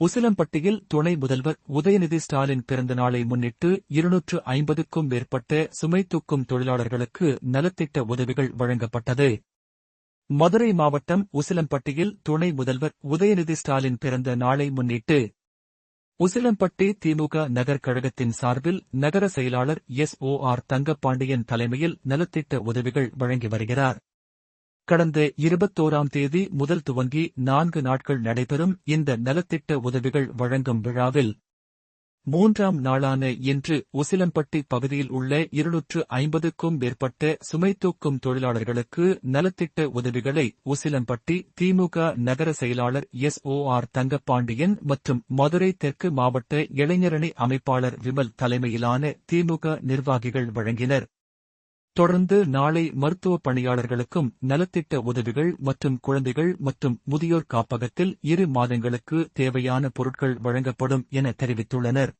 உசிலம்பட்டியில் துணை முதல்வர் உதயநிதி ஸ்டாலின் பிறந்த நாளை முன்னிட்டு இருநூற்று ஐம்பதுக்கும் மேற்பட்ட சுமை தூக்கும் தொழிலாளர்களுக்கு நலத்திட்ட உதவிகள் வழங்கப்பட்டது. மதுரை மாவட்டம் உசிலம்பட்டியில் துணை முதல்வர் உதயநிதி ஸ்டாலின் பிறந்த நாளை முன்னிட்டு உசிலம்பட்டி திமுக நகர் கழகத்தின் சார்பில் நகர செயலாளர் எஸ் ஓ ஆர் தங்கப்பாண்டியன் தலைமையில் நலத்திட்ட உதவிகள் வழங்கி வருகிறார். கடந்த இருபத்தோராம் தேதி முதல் துவங்கி நான்கு நாட்கள் நடைபெறும் இந்த நலத்திட்ட உதவிகள் வழங்கும் விழாவில் மூன்றாம் நாளான இன்று உசிலம்பட்டி பகுதியில் உள்ள இருநூற்று ஐம்பதுக்கும் மேற்பட்ட சுமை தூக்கும் தொழிலாளர்களுக்கு நலத்திட்ட உதவிகளை உசிலம்பட்டி திமுக நகர செயலாளர் எஸ் ஓ ஆர் தங்கப்பாண்டியன் மற்றும் மதுரை தெற்கு மாவட்ட இளைஞரணி அமைப்பாளர் விமல் தலைமையிலான திமுக நிர்வாகிகள் வழங்கினர். தொடர்ந்து நாளை மருத்துவ பணியாளர்களுக்கும் நலத்திட்ட உதவிகள் மற்றும் குழந்தைகள் மற்றும் முதியோர் காப்பகத்தில் இரு மாதங்களுக்கு தேவையான பொருட்கள் வழங்கப்படும் என தெரிவித்துள்ளனர்.